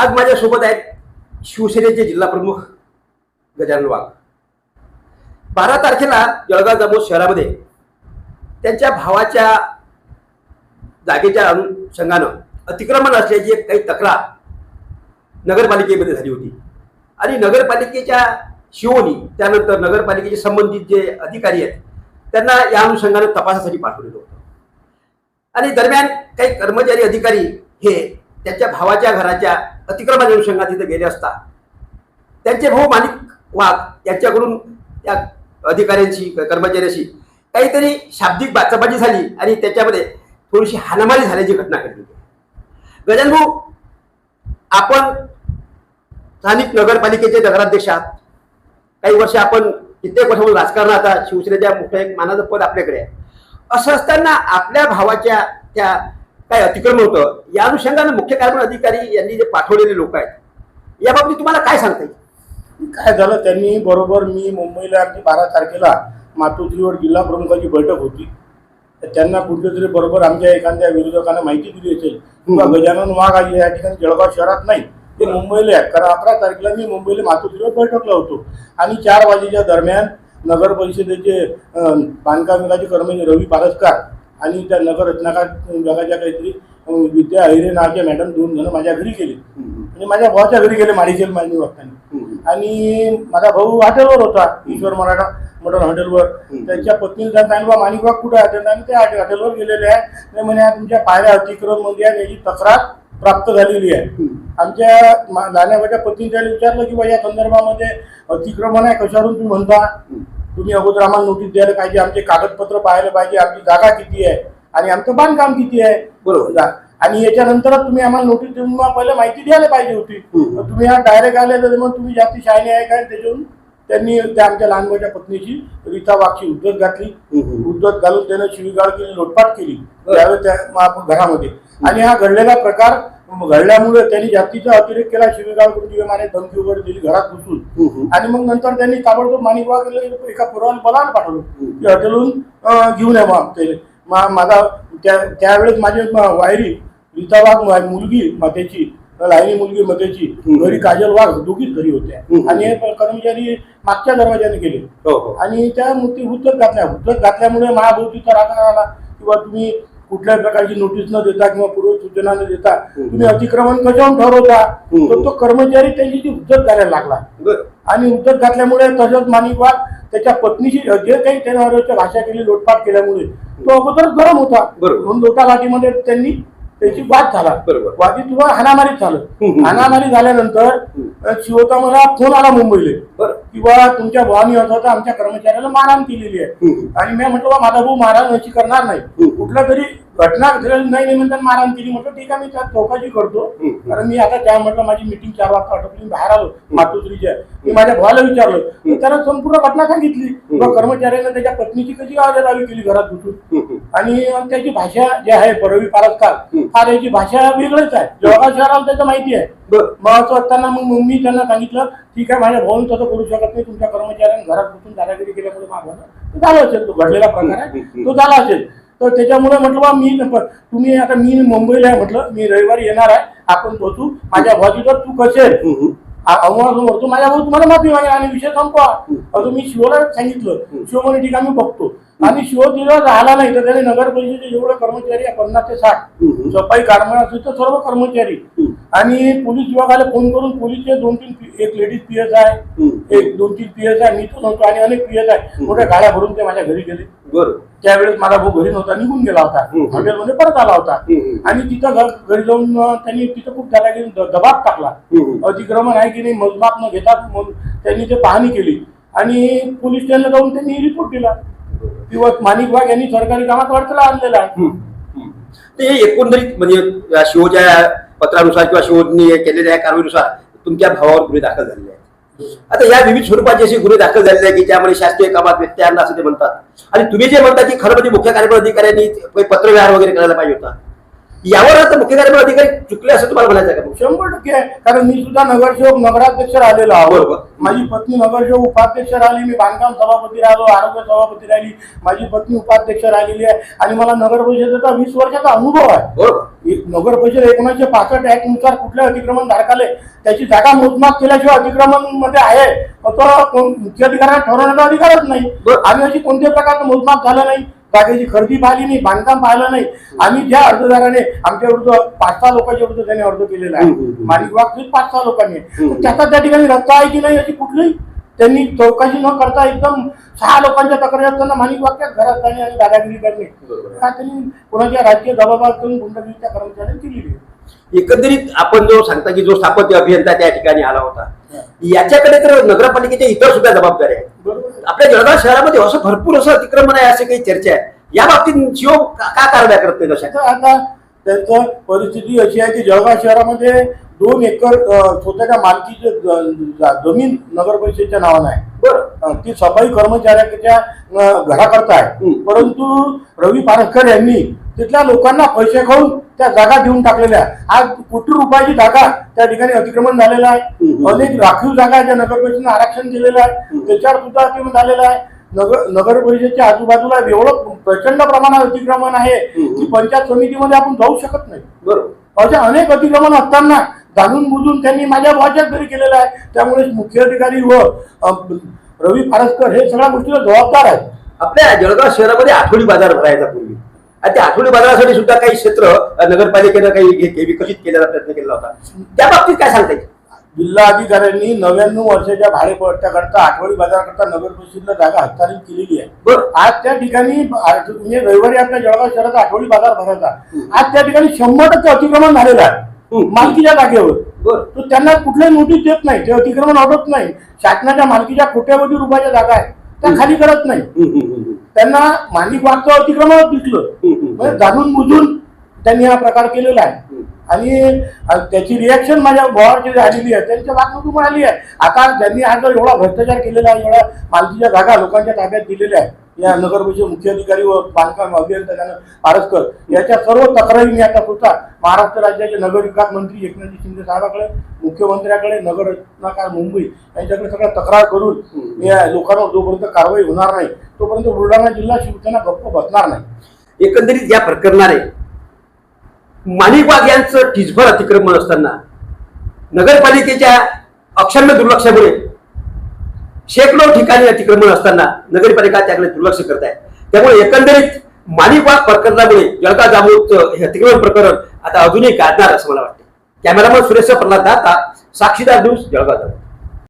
आज माझ्यासोबत आहेत शिवसेनेचे जिल्हा प्रमुख गजानन वाघ. बारा तारखेला जळगाव जामोद शहरामध्ये त्यांच्या भावाच्या जागेच्या अनुषंगानं अतिक्रमण असल्याची एक काही तक्रार नगरपालिकेमध्ये झाली होती. आणि नगरपालिकेच्या शिवोनी त्यानंतर नगरपालिकेचे संबंधित जे अधिकारी आहेत त्यांना या अनुषंगानं तपासासाठी पाठवलेलं होतं. आणि दरम्यान काही कर्मचारी अधिकारी हे त्यांच्या भावाच्या घराच्या अतिक्रमण अनुषंगात तिथे गेले असता. त्यांचे भाऊ मालिक वाद यांच्याकडून त्या अधिकाऱ्यांशी कर्मचाऱ्यांशी काहीतरी शाब्दिक बाचाबाजी झाली आणि त्याच्यामध्ये थोडीशी हानामारी झाल्याची घटना घडली. गजान भाऊ आपण स्थानिक नगरपालिकेचे नगराध्यक्ष आहात. काही वर्ष आपण कित्येक वर्षापासून राजकारण आता शिवसेनेच्या मोठं एक मानाचं पद आपल्याकडे आहे. असं असताना आपल्या भावाच्या त्या काय अतिक्रमण होतं? या अनुषंगानं मुख्य कार्यक्रम अधिकारी यांनी जे पाठवलेले लोक आहेत याबाबतीत तुम्हाला काय सांगता येईल? काय झालं? त्यांनी बरोबर मी मुंबईला आमची बारा तारखेला मातोश्रीवर जिल्हा प्रमुखाची बैठक होती. तर त्यांना कुठे तरी बरोबर आमच्या एखाद्या विरोधकांना माहिती दिली असेल किंवा गजानन वाघ आज या ठिकाणी जळगाव शहरात नाही ते मुंबईला आहेत. कारण अकरा तारखेला मी मुंबईला मातोश्रीवर बैठकला होतो. आणि चार वाजेच्या दरम्यान नगर परिषदेचे बांधकाम विभागाचे कर्मचारी रवी पारसकर आणि त्या नगर रत्नाकर विभागाच्या काहीतरी विद्या अहिरे नावाच्या मॅडम दोन जण माझ्या घरी गेले. आणि माझ्या भावाच्या घरी गेले माडीशेल मांडणी वागताना आणि माझा भाऊ हॉटेलवर होता ईश्वर मराठा मटन हॉटेलवर. त्याच्या पत्नीने त्यांना सांगितलं "बा, माणिकबाग कुठे आहे? आणि त्या हॉटे- हॉटेलवर गेलेले आहे. ते म्हणे "हा तुमच्या पायऱ्या अतिक्रम आहे याची तक्रार प्राप्त झालेली आहे. आमच्या लहान्याबाच्या पत्नीने त्याला विचारलं की बा या संदर्भामध्ये अतिक्रमण आहे कशावरून तुम्ही म्हणता? तुम्ही अगोदर आम्हाला नोटीस द्यायला पाहिजे. आमचे कागदपत्र पाहायला पाहिजे. आमची जागा किती आहे? आणि आमचं बांधकाम किती आहे? बरोबर. आणि याच्यानंतरच तुम्ही आम्हाला नोटीस देऊन पहिले माहिती द्यायला पाहिजे होती. तुम्ही हा डायरेक्ट आले तर मग तुम्ही जास्ती शायनी आहे काय त्याच्यावरून त्यांनी त्या आमच्या लहान मोठ्या पत्नीची रीता वागची उद्धत घातली. उद्धत घालून त्यानं शिवीगाळ केली लोटपाट केली. त्यावेळेस त्या घरामध्ये. आणि हा घडलेला प्रकार घडल्यामुळे त्यांनी जास्तीचा अतिरेक केला किंवा माने धमकी वगैरे दिली घरात घुसून. आणि मग नंतर त्यांनी ताबडतोब माणिकवाग एका पुरावाला बलाला पाठवलं. की हॉटेलहून घेऊन या मग ते माझा त्या त्यावेळेस माझी वायरी रीता वाघ मा- मुलगी मतेची लाईनी मुलगी मतेची. घरी काजल वाघ दोघीच घरी होत्या. आणि हे कर्मचारी मागच्या दरवाजाने गेले. हो हो. आणि त्या मूर्ती हुज्जत घातल्या. हुज्जत घातल्यामुळे महाभोवतीचा राग आला. किंवा तुम्ही कुठल्याही प्रकारची नोटीस न देता किंवा पूर्व सूचना न देता तुम्ही अतिक्रमण कशावून ठरवता. तर तो कर्मचारी त्याची ती हुज्जत घालायला लागला आणि उत्तर घातल्यामुळे तसंच माणिकवाग त्याच्या पत्नीशी जे काही त्याच्यावर भाषा केली लोटपाट केल्यामुळे तो अगोदरच गरम होता. म्हणून लोटालाटीमध्ये त्यांनी त्याची वाद झाला बरोबर. वादी तुला हाणामारीत झालं. हाणामारी झाल्यानंतर. शिवता मला फोन आला मुंबईला किंवा तुमच्या भावानी होतं आमच्या कर्मचाऱ्याला मारहाण केलेली आहे. आणि मी म्हटलं माझा भाऊ मारहाण अशी करणार नाही. कुठला तरी घटना घडलेली नाही म्हणतात मारहाण केली म्हटलं ठीक आहे मी त्यात चौकशी करतो. कारण मी आता त्या म्हटलं माझी मिटिंग चार वाजता आटोपली बाहेर आलो. मातोश्रीच्या मी माझ्या भावाला विचारलं. त्यानं संपूर्ण घटना सांगितली. किंवा कर्मचाऱ्यानं त्याच्या पत्नीची कशी आलेलावी केली घरात घुसून? हम्म. आणि त्याची भाषा जी आहे परवी पारसकार. हा त्याची भाषा वेगळीच आहे. जळगाव शहराला त्याचं माहिती आहे. असं असताना मग मी त्यांना सांगितलं ठीक आहे माझ्या भाऊन तसं करू शकत नाही. तुमच्या कर्मचाऱ्यांनी घरात बसून दादागिरी केल्यामुळे माझा झालं असेल तो घडलेला प्रकार आहे. तो झाला असेल. तर त्याच्यामुळे म्हटलं बा मी तुम्ही आता मी मुंबईला आहे म्हटलं मी रविवारी येणार आहे. आपण बसू माझ्या तर तू हम्म. समोर तू माझ्या भाऊ तुम्हाला माफी मागेल आणि विषय संपवा. असं मी शिवला सांगितलं. शिव म्हणे ठीक मी बघतो. आणि शिव तिला राहिला नाही. तर त्याने नगर परिषदेचे जेवढे कर्मचारी आहे पन्नास ते साठ. सफाई कामगार असेल तर सर्व कर्मचारी. आणि पोलीस विभागाला फोन करून पोलीसचे दोन तीन एक लेडीज पी एस आहे. एक दोन तीन पी एस आहे मी तो नव्हतो आणि अनेक पी एस आहे मोठ्या गाड्या भरून ते माझ्या घरी गेले त्यावेळेस माझा भाऊ घरी नव्हता निघून गेला होता. हॉटेलमध्ये परत आला होता. आणि तिथं घर घरी जाऊन त्यांनी तिथं खूप त्याला की द- दबाव टाकला. अतिक्रमण आहे की नाही मोजमाप न घेता त्यांनी ते पाहणी केली आणि पोलीस स्टेशनला जाऊन त्यांनी रिपोर्ट दिला किंवा माणिक वाघ यांनी सरकारी कामात अडथळा आणलेला आहे. ते एकंदरीत म्हणजे शिवच्या पत्रानुसार किंवा शोधनी केलेल्या या कारवाईनुसार तुमच्या भावावर गुन्हे दाखल झालेले आहेत. आता या विविध स्वरूपाचे असे गुन्हे दाखल झालेले आहेत की त्यामुळे शासकीय कामात व्यत्यय आणला असं ते म्हणतात. आणि तुम्ही जे म्हणता की खरं म्हणजे मुख्य कार्यक्रम अधिकाऱ्यांनी काही पत्रव्यवहार वगैरे करायला पाहिजे होता. यावर आता मुख्य कार्यकारी अधिकारी चुकले असं तुम्हाला म्हणायचं आहे का? शंभर टक्के आहे. कारण मी सुद्धा नगरसेवक नगराध्यक्ष राहिलेलो. आहोत. माझी पत्नी नगरसेवक उपाध्यक्ष राहिली मी बांधकाम सभापती राहिलो आरोग्य सभापती राहिली माझी पत्नी उपाध्यक्ष राहिलेली आहे. आणि मला नगर परिषदेचा वीस वर्षाचा अनुभव आहे. नगर परिषद एकोणीसशे पासष्ट ऍक्टनुसार कुठल्या अतिक्रमण धारकाले त्याची जागा मोजमाप केल्याशिवाय अतिक्रमणमध्ये आहे. असं मुख्य अधिकाऱ्यांना ठरवण्याचा अधिकारच नाही. आम्ही अशी कोणत्याही प्रकारचं मोजमाप झालं नाही. जागेची खरेदी पाहिली नाही बांधकाम पाहिलं नाही. आम्ही ज्या अर्जदाराने आमच्या विरुद्ध पाच सहा लोकांच्या विरुद्ध त्यांनी अर्ज केलेला आहे. मालिक वाग पाच सहा लोकांनी. त्याचा त्या ठिकाणी रस्ता आहे की नाही याची कुठलीही त्यांनी चौकशी न करता एकदम सहा लोकांच्या तक्रारी असताना मालिक वागच्याच घरात जाणे आणि दादागिरी करणे. हा त्यांनी कोणाच्या राजकीय दबावात करून गुंडगिरीच्या कर्मचाऱ्यांनी केलेली आहे एकंदरीत आपण जो सांगता की जो स्थापत्य अभियंता त्या ठिकाणी आला होता याच्याकडे तर नगरपालिकेच्या इतर सुद्धा जबाबदारी आहे आपल्या जळगाव शहरामध्ये असं भरपूर असं अतिक्रमण आहे असे काही चर्चा आहे. या बाबतीत शिव का कारवाया करत नाही तशा? आता त्यांचं परिस्थिती अशी आहे की जळगाव शहरामध्ये दोन एकर स्वतःच्या मालकीचे जमीन नगर परिषदेच्या नावानं आहे. बरं. ती सफाई कर्मचाऱ्याच्या घराकरता आहे. परंतु रवी पारसकर यांनी तिथल्या लोकांना पैसे खाऊन त्या जागा देऊन टाकलेल्या. आज कोटी रुपयाची जागा त्या ठिकाणी अतिक्रमण झालेलं आहे. अनेक राखीव जागा ज्या नगर परिषदेनं आरक्षण दिलेलं आहे. त्याच्यावर सुद्धा अतिक्रमण झालेलं आहे नगर नगर परिषदेच्या आजूबाजूला एवढं प्रचंड प्रमाणात अतिक्रमण आहे. की पंचायत समितीमध्ये आपण जाऊ शकत नाही बरोबर अशा अनेक अतिक्रमण असताना जाणून बुजून त्यांनी माझ्या भाषेत घरी केलेलं आहे त्यामुळे मुख्य अधिकारी व रवी फारसकर हे सगळ्या गोष्टीला जबाबदार आहेत. आपल्या जळगाव शहरामध्ये आठवडी बाजार भरायचा पूर्वी. आणि त्या आठवडी बाजारासाठी सुद्धा काही क्षेत्र नगरपालिकेनं काही विकसित केण्याचा प्रयत्न केला होता. त्या बाबतीत काय सांगता येईल? जिल्हा अधिकाऱ्यांनी नव्याण्णव वर्षाच्या भाडेपट्ट्याकरता आठवडी बाजाराकरता नगर परिषदेला जागा हस्तांतरित केलेली आहे. बरं. आज त्या ठिकाणी म्हणजे रविवारी आपल्या जळगाव शहराचा आठवडी बाजार भरायचा. आज त्या ठिकाणी शंभर टक्के अतिक्रमण झालेलं आहे. मालकीच्या जागेवर. तो त्यांना कुठल्याही नोटीस देत नाही. ते अतिक्रमण होत नाही. शासनाच्या मालकीच्या कोट्यावधी रुपयाच्या जागा आहेत. त्या खाली करत नाही. त्यांना मालिक वागचं अतिक्रमण दिसलं. म्हणजे जाणून बुजून त्यांनी हा प्रकार केलेला आहे. आणि त्याची रिॲक्शन माझ्या भावाची झालेली आहे त्यांच्या वागणूक मिळाली आहे. आता ज्यांनी आज एवढा भ्रष्टाचार केलेला आहे एवढ्या मालकीच्या जागा लोकांच्या ताब्यात दिलेल्या आहेत या नगर मुख्य अधिकारी व बांधकाम अभियंता त्यानं पारसकर याच्या सर्व तक्रारी मी आता स्वतः महाराष्ट्र राज्याचे नगर विकास मंत्री एकनाथ शिंदे साहेबाकडे मुख्यमंत्र्याकडे नगर रत्नाकार मुंबई यांच्याकडे सगळ्या तक्रार करून या लोकांवर जोपर्यंत कारवाई होणार नाही तोपर्यंत बुलढाणा जिल्हा शिवसेना गप्प बसणार नाही. एकंदरीत या प्रकरणाने माणिकवाग यांचं टिचभर अतिक्रमण असताना नगरपालिकेच्या अक्षम्य दुर्लक्षामुळे शेकडो ठिकाणी अतिक्रमण असताना नगरपालिका त्याकडे दुर्लक्ष करत आहे त्यामुळे एकंदरीत माणिकवाग प्रकरणामुळे जळगाव जामोदचं हे अतिक्रमण प्रकरण आता अजूनही गाजणार असं मला वाटतं. कॅमेरामन सुरेश प्रल्हाद दाता साक्षीदार न्यूज जळगाव जामोद.